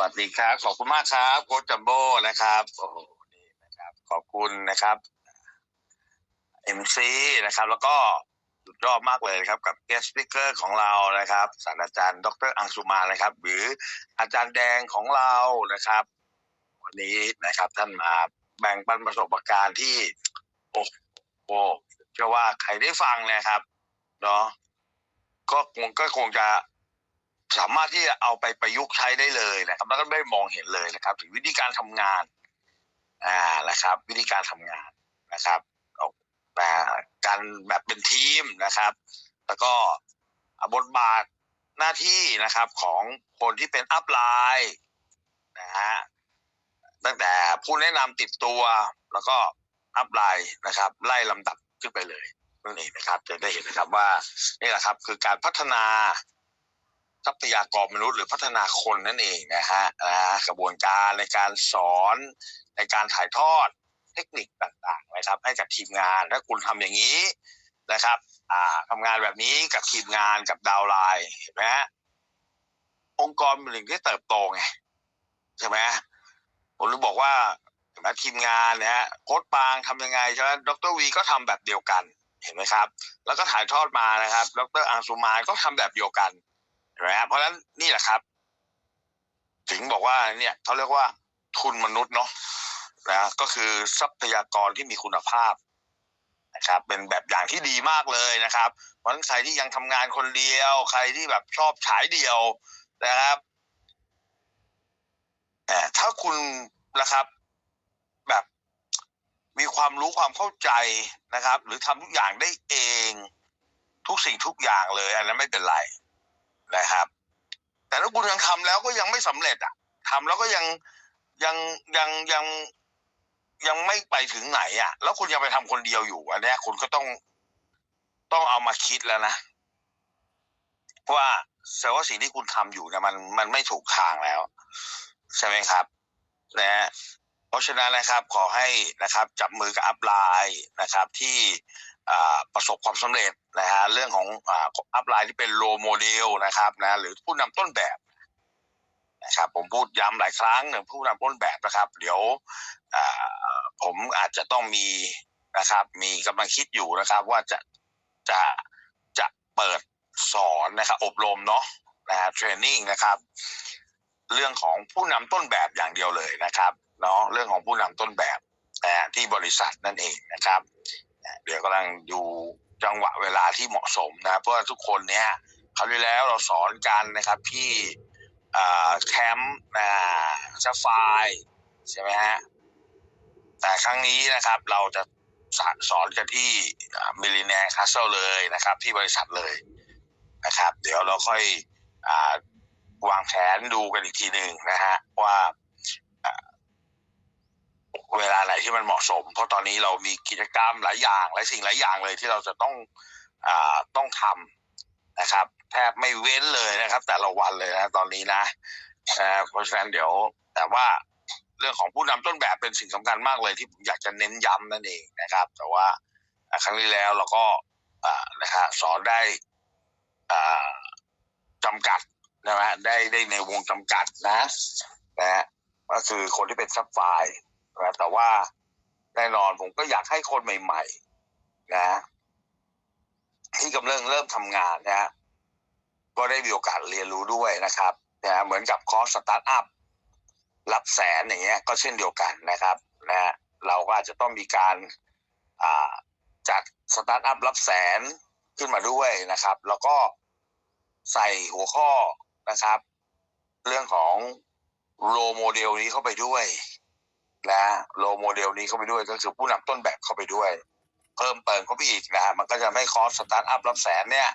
วัสดีครับ ขอบคุณมากครับโค้ชจัมโบ้นะครับโอ้โหนี่นะครับ ขอบคุณนะครับเอ็มซีนะครับ แล้วก็สุดยอดมากเลยครับ กับ guest speaker ของเรานะครับศาสตราจารย์ ดรอังสุมานะครับ หรืออาจารย์แดงของเรานะครับ วันนี้นะครับท่านมาแบ่งปันประสบการณ์ที่โอ้โหเชื่อว่าใครได้ฟังนะครับเนาะก็คงก็คงจะ สามารถที่จะเอาไปประยุกต์ใช้ได้เลยนะครับแล้วก็ได้มองเห็นเลยนะครับ ถึงวิธีการทำงานอ่านะครับ วิธีการทำงานนะครับเอาอ่าการแบบเป็นทีมนะครับ แล้วก็บทบาทหน้าที่นะครับของคนที่เป็นอัพไลน์นะฮะตั้งแต่ผู้แนะนำติดตัว แล้วก็อัพไลน์นะครับ ไล่ลำดับขึ้นไปเลยนั่นเองนะครับ จะได้เห็นนะครับว่านี่แหละครับคือการพัฒนา ทรัพยากรมนุษย์หรือพัฒนาคนนั่นเองนะฮะนะกระบวนการในการสอนในการถ่ายทอดเทคนิคต่างๆนะครับให้กับทีมงานถ้าคุณทำอย่างนี้นะครับอ่าทำงานแบบนี้กับทีมงานกับดาวไลน์เห็นไหมองค์กรเป็นสิ่งที่เติบโตไงใช่ไหมผมเลยบอกว่าเห็นไหมทีมงานนี่ยฮะโค้ดปางทำยังไงใช่ไหมดรวีก็ทำแบบเดียวกันเห็นไหมครับ แล้วก็ถ่ายทอดมานะครับ ดรอังสุมานก็ทำแบบเดียวกัน เห็นไหมครับเพราะฉะนั้นนี่แหละครับ ถึงบอกว่าเนี่ยเขาเรียกว่าทุนมนุษย์เนาะนะก็คือทรัพยากรที่มีคุณภาพนะครับ เป็นแบบอย่างที่ดีมากเลยนะครับ เพราะฉะนั้นใครที่ยังทำงานคนเดียว ใครที่แบบชอบฉายเดียวนะครับแต่ถ้าคุณนะครับ แบบมีความรู้ความเข้าใจนะครับ หรือทำทุกอย่างได้เอง ทุกสิ่งทุกอย่างเลย อันนั้นไม่เป็นไร นะครับ แต่ถ้าคุณยังทำแล้วก็ยังไม่สำเร็จอะทำแล้วก็ยังยังยังยังยังไม่ไปถึงไหนอะ แล้วคุณยังไปทำคนเดียวอยู่อันนี้คุณก็ต้องต้องเอามาคิดแล้วนะว่าแสดงว่าสิ่งที่คุณทำอยู่เนี่ยมันมันไม่ถูกทางแล้ว ใช่ไหมครับนะฮะเพราะฉะนั้นนะครับ ขอให้นะครับ จับมือกับอัพไลน์นะครับ ที่ ประสบความสำเร็จนะฮะเรื่องของอัพไลน์ที่เป็นโลโมเดลนะครับนะหรือผู้นำต้นแบบนะครับผมพูดย้ำหลายครั้งหนึ่งผู้นำต้นแบบนะครับ เดี๋ยวผมอาจจะต้องมีนะครับ มีกำลังคิดอยู่นะครับ ว่าจะจะจะเปิดสอนนะครับอบรมเนาะนะฮะเทรนนิ่งนะครับ เรื่องของผู้นำต้นแบบอย่างเดียวเลยนะครับเนาะเรื่องของผู้นำต้นแบบแต่ที่บริษัทนั่นเองนะครับ เดี๋ยวกำลังดูจังหวะเวลาที่เหมาะสมนะเพราะว่าทุกคนเนี่ยคราวที่แล้วเราสอนกันนะครับที่แคมป์นะซัฟไฟใช่ไหมฮะแต่ครั้งนี้นะครับเราจะสอนกันที่มิลลิเนียคาสเซิลเลยนะครับ ที่บริษัทเลยนะครับ เดี๋ยวเราค่อยวางแผนดูกันอีกทีหนึ่งนะฮะว่า เวลาไหนที่มันเหมาะสม เพราะตอนนี้เรามีกิจกรรมหลายอย่างหลายสิ่งหลายอย่างเลยที่เราจะต้องอต้องทำนะครับแทบไม่เว้นเลยนะครับ แต่ละวันเลยนะตอนนี้นะเพราะฉะนั้นเดี๋ยว แต่ว่าเรื่องของผู้นำต้นแบบเป็นสิ่งสำคัญมากเลยที่ผมอยากจะเน้นย้ำนั่นเองนะครับ แต่ว่าครั้งที่แล้วเราก็นะครับสอนได้จำกัดนะฮะได้ได้ในวงจำกัดนะนะฮะก็คือคนที่เป็นซับไฟ นะแต่ว่าแน่นอนผมก็อยากให้คนใหม่ๆนะที่กำลังเริ่มทำงานนะก็ได้มีโอกาสเรียนรู้ด้วยนะครับนะเหมือนกับคอร์สสตาร์ทอัพรับแสนอย่างเงี้ย ก็เช่นเดียวกันนะครับนะเราก็อาจจะต้องมีการจัดสตาร์ทอัพรับแสนขึ้นมาด้วยนะครับ แล้วก็ใส่หัวข้อนะครับ เรื่องของโลโมเดลนี้เข้าไปด้วย นะโลโมเดลนี้เข้าไปด้วยก็คือผู้นำต้นแบบเข้าไปด้วย เพิ่มเติมเข้าไปอีกนะมันก็จะไม่คอสสตาร์ทอัพรับแสนเนี่ย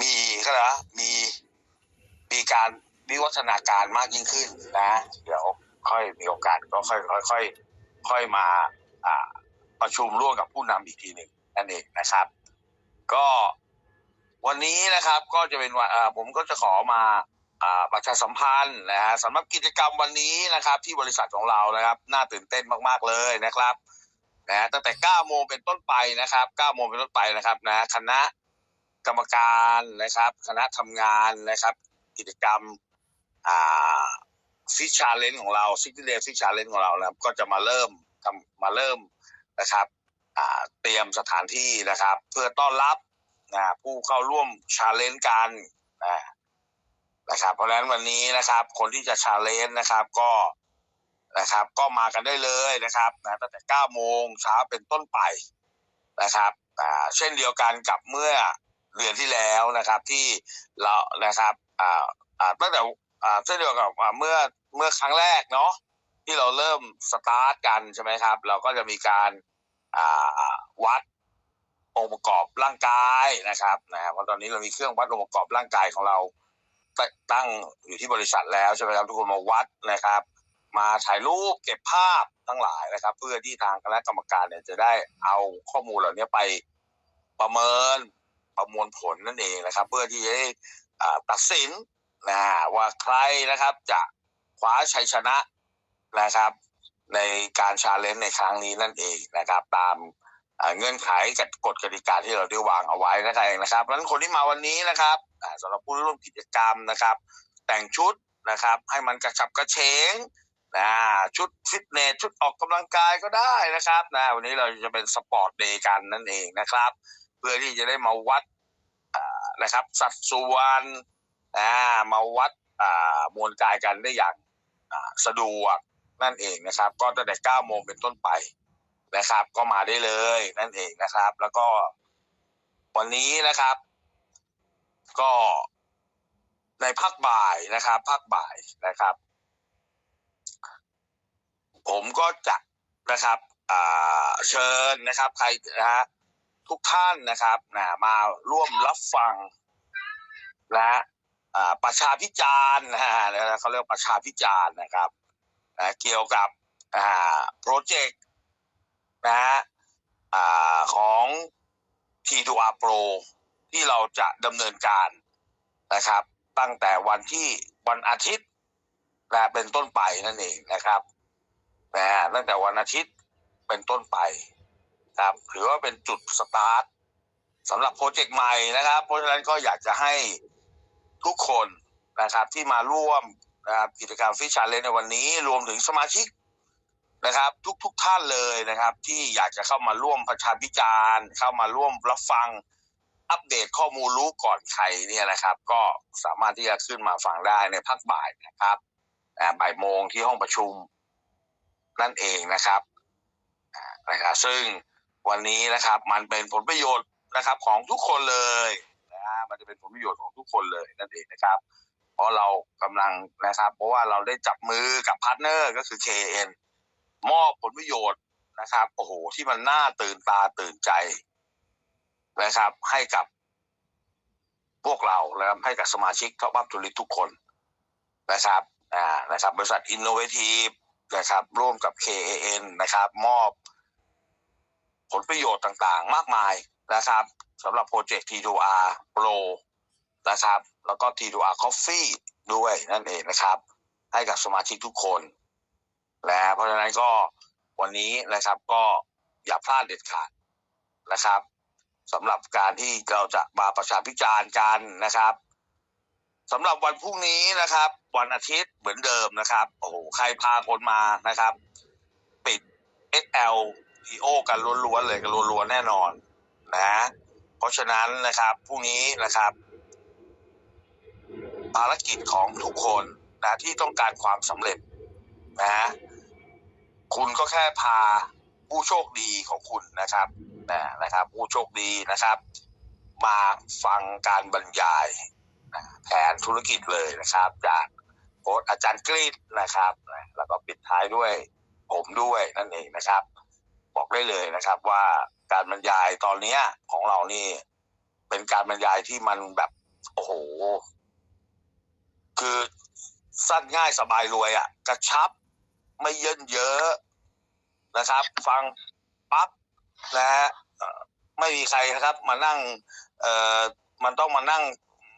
มีก็นะมีมีการวิวัฒนาการมากยิ่งขึ้นนะ เดี๋ยวค่อยมีโอกาสก็ค่อยค่อยค่อยค่อยมาอ่าประชุมร่วมกับผู้นำอีกทีหนึ่งนั่นเองนะครับ ก็วันนี้นะครับ ก็จะเป็นวันผมก็จะขอมา ประชาสัมพันธ์นะฮะสำหรับกิจกรรมวันนี้นะครับ ที่บริษัทของเรานะครับ น่าตื่นเต้นมากๆเลยนะครับนะตั้งแต่ 9 โมงเป็นต้นไปนะครับ 9 โมงเป็นต้นไปนะครับนะคณะกรรมการนะครับ คณะทำงานนะครับ กิจกรรมอ่าฟิชชาเลนของเราซิตี้เดย์ฟิชชาเลนของเรานะครับ ก็จะมาเริ่มทำมาเริ่มนะครับอ่าเตรียมสถานที่นะครับ เพื่อต้อนรับนะผู้เข้าร่วมชาเลนจ์กัน นะครับ เพราะฉะนั้นวันนี้นะครับ คนที่จะชาเลนจ์นะครับก็นะครับ ก็มากันได้เลยนะครับนะตั้งแต่9โมงเช้าเป็นต้นไปนะครับอ่าเช่นเดียวกันกับเมื่อเดือนที่แล้วนะครับที่เรานะครับอ่าอ่าตั้งแต่อ่าเช่นเดียวกับอ่าเมื่อเมื่อครั้งแรกเนาะที่เราเริ่มสตาร์ทกันใช่ไหมครับ เราก็จะมีการอ่าวัดองค์ประกอบร่างกายนะครับนะเพราะตอนนี้เรามีเครื่องวัดองค์ประกอบร่างกายของเรา ตั้งอยู่ที่บริษัทแล้วใช่ไหมครับทุกคนมาวัดนะครับ มาถ่ายรูปเก็บภาพทั้งหลายนะครับ เพื่อที่ทางคณะกรรมการเนี่ยจะได้เอาข้อมูลเหล่านี้ไปประเมินประมวลผลนั่นเองนะครับ เพื่อที่จะได้ตัดสินนะว่าใครนะครับจะคว้าชัยชนะนะครับ ในการชาเลนจ์ในครั้งนี้นั่นเองนะครับ ตามเงื่อนไขกับกฎกติกาที่เราได้วางเอาไว้นั่นเองนะครับเพราะฉะนั้นคนที่มาวันนี้นะครับ สำหรับผู้ร่วมกิจกรรมนะครับ แต่งชุดนะครับ ให้มันกระฉับกระเฉงนะชุดฟิตเนสชุดออกกำลังกายก็ได้นะครับนะวันนี้เราจะเป็นสปอร์ตเดย์กันนั่นเองนะครับ เพื่อที่จะได้มาวัดนะครับ สัดส่วนนะมาวัดมวลกายกันได้อย่างสะดวกนั่นเองนะครับ ก็ตั้งแต่9โมงเป็นต้นไปนะครับ ก็มาได้เลยนั่นเองนะครับ แล้วก็วันนี้นะครับ ก็ในภาคบ่ายนะครับภาคบ่ายนะครับ ผมก็จะนะครับอ่าเชิญนะครับ ใครนะฮะทุกท่านนะครับนะมาร่วมรับฟังและอ่าประชาพิจารณ์นะฮะเขาเรียกประชาพิจารณ์นะครับนะเกี่ยวกับอ่าโปรเจกต์นะฮะอ่าของ T2R Pro ที่เราจะดำเนินการนะครับ ตั้งแต่วันที่วันอาทิตย์นะเป็นต้นไปนั่นเองนะครับนะตั้งแต่วันอาทิตย์เป็นต้นไปครับถือว่าเป็นจุดสตาร์ทสำหรับโปรเจกต์ใหม่นะครับ เพราะฉะนั้นก็อยากจะให้ทุกคนนะครับที่มาร่วมนะครับกิจกรรมฟิชชาเลนในวันนี้รวมถึงสมาชิกนะครับ ทุกๆทท่านเลยนะครับ ที่อยากจะเข้ามาร่วมประชาพิจารณ์ เข้ามาร่วมรับฟัง อัปเดตข้อมูลรู้ก่อนใครเนี่ยนะครับ ก็สามารถที่จะขึ้นมาฟังได้ในภาคบ่ายนะครับบ่ายโมงที่ห้องประชุมนั่นเองนะครับนะครับซึ่งวันนี้นะครับ มันเป็นผลประโยชน์นะครับ ของทุกคนเลยนะมันจะเป็นผลประโยชน์ของทุกคนเลยนั่นเองนะครับ เพราะเรากำลังนะครับ เพราะว่าเราได้จับมือกับพาร์ทเนอร์ก็คือ KN มอบผลประโยชน์นะครับโอ้โหที่มันน่าตื่นตาตื่นใจ นะครับ ให้กับพวกเราแล้วให้กับสมาชิกท็อปอัพธุริทุกคนนะครับอ่านะครับ บริษัท Innovative นะครับ ร่วมกับ KAN นะครับ มอบผลประโยชน์ต่างๆ มากมายนะครับสำหรับโปรเจกต์ T2R Pro นะครับ แล้วก็ T2R Coffee ด้วยนั่นเองนะครับ ให้กับสมาชิกทุกคนนะเพราะฉะนั้นก็วันนี้นะครับก็อย่าพลาดเด็ดขาดนะครับ สำหรับการที่เราจะมาประชาพิจารณ์กันนะครับสำหรับวันพรุ่งนี้นะครับ วันอาทิตย์เหมือนเดิมนะครับ โอ้โหใครพาคนมานะครับ ปิด XL PO กันล้วนๆเลยกันล้วนๆแน่นอนนะ เพราะฉะนั้นนะครับพรุ่งนี้นะครับ ภารกิจของทุกคนนะที่ต้องการความสำเร็จนะคุณก็แค่พาผู้โชคดีของคุณนะครับ นะนะครับผู้โชคดีนะครับ มาฟังการบรรยายนะแผนธุรกิจเลยนะครับ จากโค้ชอาจารย์กรีดนะครับนะแล้วก็ปิดท้ายด้วยผมด้วยนั่นเองนะครับ บอกได้เลยนะครับว่าการบรรยายตอนเนี้ยของเรานี่เป็นการบรรยายที่มันแบบโอ้โห คือสั้นง่ายสบายรวยอะ่ะ กระชับไม่เยินเยอะนะครับ ฟังปั๊บ นะฮะไม่มีใครนะครับมานั่งเอ่อมันต้องมานั่ง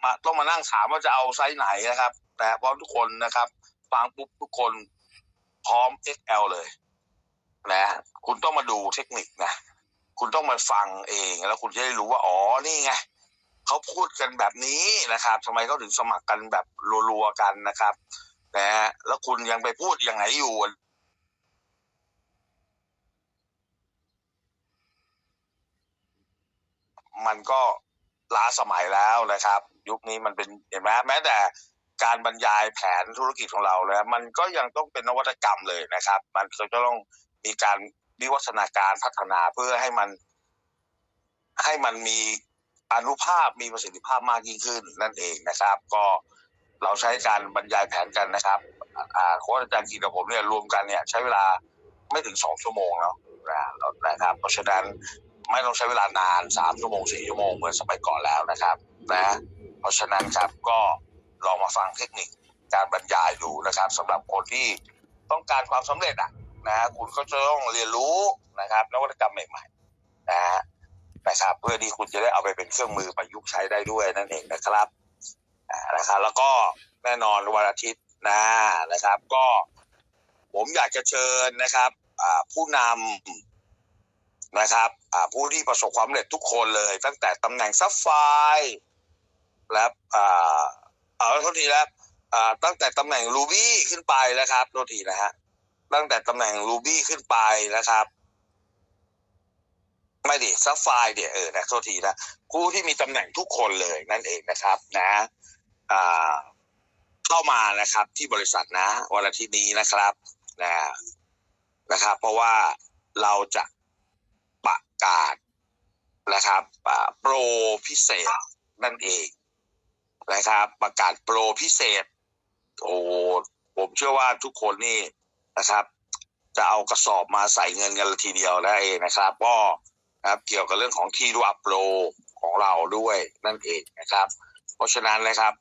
มาต้องมานั่งถามว่าจะเอาไซส์ไหนนะครับนะเพราะทุกคนนะครับฟังปุ๊บทุกคนพร้อม XL เลยนะคุณต้องมาดูเทคนิคนะคุณต้องมาฟังเองแล้วคุณจะได้รู้ว่าอ๋อนี่ไงเขาพูดกันแบบนี้นะครับทำไมเขาถึงสมัครกันแบบรัวๆกันนะครับนะฮะแล้วคุณยังไปพูดอย่างไหนอยู่ มันก็ล้าสมัยแล้วนะครับ ยุคนี้มันเป็นเห็นไหมแม้แต่การบรรยายแผนธุรกิจของเราแล้วมันก็ยังต้องเป็นนวัตกรรมเลยนะครับ มันก็จะต้องมีการวิวัฒนาการพัฒนาเพื่อให้มัน ให้มันมีอนุภาพมีประสิทธิภาพมากยิ่งขึ้นนั่นเองนะครับ ก็เราใช้การบรรยายแผนกันนะครับอ่าโค้ชอาจารย์กีกับผมเนี่ยรวมกันเนี่ย ใช้เวลาไม่ถึงสองชั่วโมงแล้วนะครับเพราะฉะนั้น ไม่ต้องใช้เวลานานสามชั่วโมงสี่ชั่วโมงเหมือนสมัยก่อนแล้วนะครับนะเพราะฉะนั้นครับก็ลองมาฟังเทคนิคการบรรยายดูนะครับสำหรับคนที่ต้องการความสำเร็จอะนะคุณก็จะต้องเรียนรู้นะครับนวัตกรรมใหม่ๆนะนะครับเพื่อที่คุณจะได้เอาไปเป็นเครื่องมือประยุกต์ใช้ได้ด้วยนั่นเองนะครับนะครับแล้วก็แน่นอนวันอาทิตย์นะนะครับ ก็ผมอยากจะเชิญนะครับผู้นำ นะครับผู้ที่ประสบความสำเร็จทุกคนเลย ตั้งแต่ตำแหน่งซับไฟและอ่าเอาโทษทีแล้วตั้งแต่ตำแหน่งรูบี้ขึ้นไปนะครับโทษทีนะฮะตั้งแต่ตำแหน่งรูบี้ขึ้นไปนะครับ ไม่ดิซับไฟเดี๋ยวเออนะโทษทีนะผู้ที่มีตำแหน่งทุกคนเลยนั่นเองนะครับนะเข้ามานะครับ ที่บริษัทนะวันอาทิตย์นี้นะครับนะนะครับ เพราะว่าเราจะ ประกาศนะครับโปรพิเศษนั่นเองนะครับ ประกาศโปรพิเศษ โอ้ผมเชื่อว่าทุกคนนี่นะครับ จะเอากระสอบมาใส่เงินกันทีเดียวได้นะครับ ก็นะครับเกี่ยวกับเรื่องของที่รูอัพโปรของเราด้วยนั่นเองนะครับ เพราะฉะนั้นนะครับ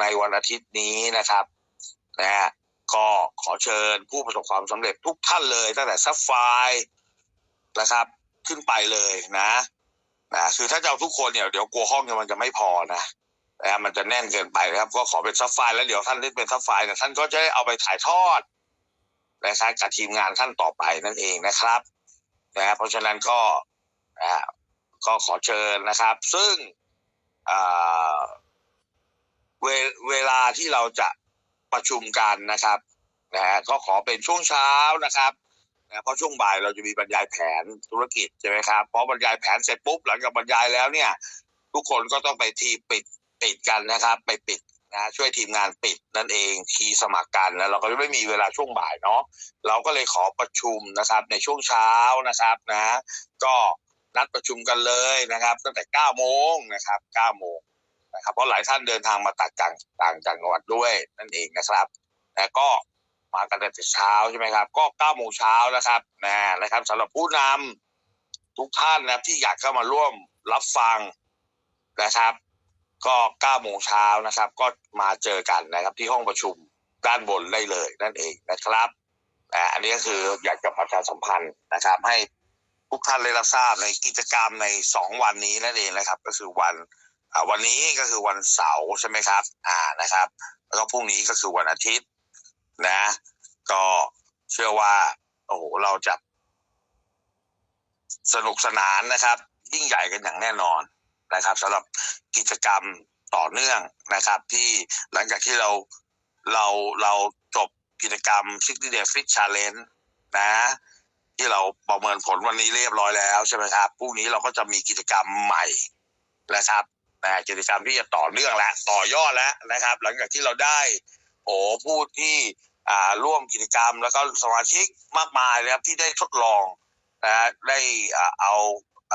ในวันอาทิตย์นี้นะครับนะฮะก็ขอเชิญผู้ประสบความสำเร็จทุกท่านเลยตั้งแต่ซับไฟนะครับ ขึ้นไปเลยนะนะคือถ้าจะเอาทุกคนเนี่ยเดี๋ยวกลัวห้องเนี่ยมันจะไม่พอนะนะมันจะแน่นเกินไปนะครับ ก็ขอเป็นซับไฟแล้วเดี๋ยวท่านที่เป็นซับไฟเนี่ยท่านก็จะได้เอาไปถ่ายทอดนะครับกับทีมงานท่านต่อไปนั่นเองนะครับนะเพราะฉะนั้นก็นะก็ขอเชิญนะครับ ซึ่งอ่าเวเวลาที่เราจะประชุมกันนะครับนะฮะก็ขอเป็นช่วงเช้านะครับ นะเพราะช่วงบ่ายเราจะมีบรรยายแผนธุรกิจใช่ไหมครับพอบรรยายแผนเสร็จปุ๊บหลังจากบรรยายแล้วเนี่ย ทุกคนก็ต้องไปทีปิดปิดกันนะครับ ไปปิดนะช่วยทีมงานปิดนั่นเองทีสมัครกันแล้วเราก็จะไม่มีเวลาช่วงบ่ายเนาะเราก็เลยขอประชุมนะครับ ในช่วงเช้านะครับนะ ก็นัดประชุมกันเลยนะครับ ตั้งแต่เก้าโมงนะครับเก้าโมงนะครับเพราะหลายท่านเดินทางมาตัดต่างต่างจังหวัดด้วยนั่นเองนะครับแต่ก็ มากันแต่เช้าใช่ไหมครับ ก็เก้าโมงเช้านะครับนะนะครับสำหรับผู้นำทุกท่านนะที่อยากเข้ามาร่วมรับฟังนะครับ ก็เก้าโมงเช้านะครับ ก็มาเจอกันนะครับ ที่ห้องประชุมด้านบนได้เลยนั่นเองนะครับอันนี้ก็คืออยากจะประชาสัมพันธ์นะครับ ให้ทุกท่านได้รับทราบในกิจกรรมในสองวันนี้นั่นเองนะครับ ก็คือวันวันนี้ก็คือวันเสาร์ใช่ไหมครับ อ่านะครับ แล้วก็พรุ่งนี้ก็คือวันอาทิตย์ นะ ก็เชื่อว่า โอ้โหเราจะสนุกสนานนะครับ ยิ่งใหญ่กันอย่างแน่นอนนะครับสำหรับกิจกรรมต่อเนื่องนะครับ ที่หลังจากที่เราเราเราจบกิจกรรม 60 Day Fit Challenge นะ ที่เราประเมินผลวันนี้เรียบร้อยแล้วใช่ไหมครับพรุ่งนี้เราก็จะมีกิจกรรมใหม่นะครับนะกิจกรรมที่จะต่อเนื่องและต่อยอดแล้วนะครับ หลังจากที่เราได้ โอ้ผู้ที่อ่าร่วมกิจกรรม แล้วก็สมาชิกมากมายนะครับที่ได้ทดลองนะได้อ่าเอา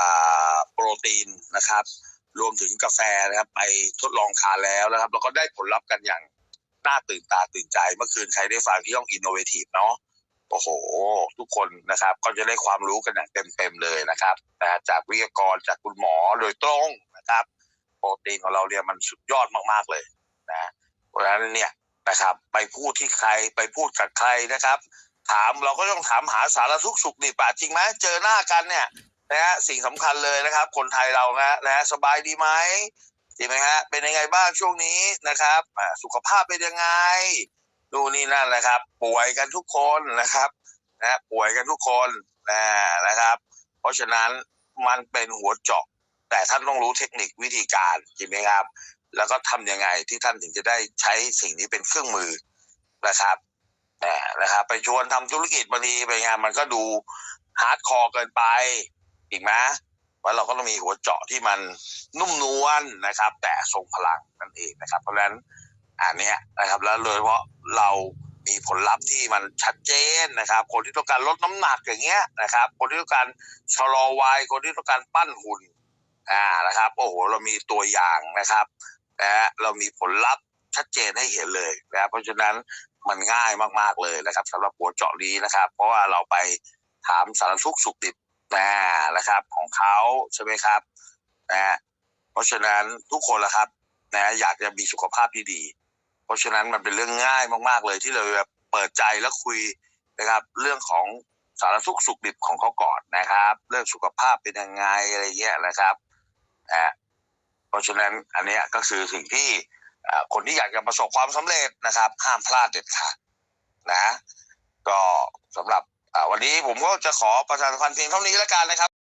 อ่าโปรตีนนะครับ รวมถึงกาแฟนะครับ ไปทดลองทานแล้วนะครับ แล้วก็ได้ผลลัพธ์กันอย่างน่าตื่นตาตื่นใจ เมื่อคืนใครได้ฟังที่ห้องอินโนเวทีฟเนาะโอ้โห ทุกคนนะครับ ก็จะได้ความรู้กันอย่างเต็มๆเลยนะครับนะจากวิทยากรจากคุณหมอโดยตรงนะครับ โปรตีนของเราเนี่ยมันสุดยอดมากๆเลยนะเพราะฉะนั้นเนี่ย นะครับ ไปพูดที่ใครไปพูดกับใครนะครับ ถามเราก็ต้องถามหาสารทุกสุขดิบจริงไหมเจอหน้ากันเนี่ยนะฮะสิ่งสำคัญเลยนะครับ คนไทยเรานะนะ สบายดีไหมจริงไหมฮะเป็นยังไงบ้างช่วงนี้นะครับสุขภาพเป็นยังไงดูนี่นั่นแหละครับ ป่วยกันทุกคนนะครับนะป่วยกันทุกคนนะนะครับ เพราะฉะนั้นมันเป็นหัวเจาะแต่ท่านต้องรู้เทคนิควิธีการจริงไหมครับ แล้วก็ทำยังไงที่ท่านถึงจะได้ใช้สิ่งนี้เป็นเครื่องมือนะครับแหมนะครับ ไปชวนทำธุรกิจบางทีไปงานมันก็ดูฮาร์ดคอร์เกินไปอีกไหมว่าเราก็ต้องมีหัวเจาะที่มันนุ่มนวลนะครับ แต่ทรงพลังนั่นเองนะครับ เพราะฉะนั้นอันนี้นะครับแล้วโดยเฉพาะเรามีผลลัพธ์ที่มันชัดเจนนะครับ คนที่ต้องการลดน้ำหนักอย่างเงี้ยนะครับ คนที่ต้องการชะลอวัยคนที่ต้องการปั้นหุ่นอ่านะครับโอ้โหเรามีตัวอย่างนะครับ นะฮะเรามีผลลัพธ์ชัดเจนให้เห็นเลยนะครับเพราะฉะนั้นมันง่ายมากๆเลยนะครับสำหรับหัวเจาะนี้นะครับ เพราะว่าเราไปถามสารทุกข์สุขดิบนะนะครับ ของเขาใช่ไหมครับนะเพราะฉะนั้นทุกคนละครับนะอยากจะมีสุขภาพที่ดี เพราะฉะนั้นมันเป็นเรื่องง่ายมากๆเลยที่เราจะเปิดใจแล้วคุยนะครับ เรื่องของสารทุขสุขดิบของเขาก่อนนะครับ เรื่องสุขภาพเป็นยังไงอะไรเงี้ยนะครับนะฮะ เพราะฉะนั้นอันนี้ก็คือสิ่งที่คนที่อยากจะประสบความสำเร็จนะครับ ห้ามพลาดเด็ดขาดนะ ก็สำหรับวันนี้ผมก็จะขอประชาสัมพันธ์เพียงเท่านี้แล้วกันนะครับ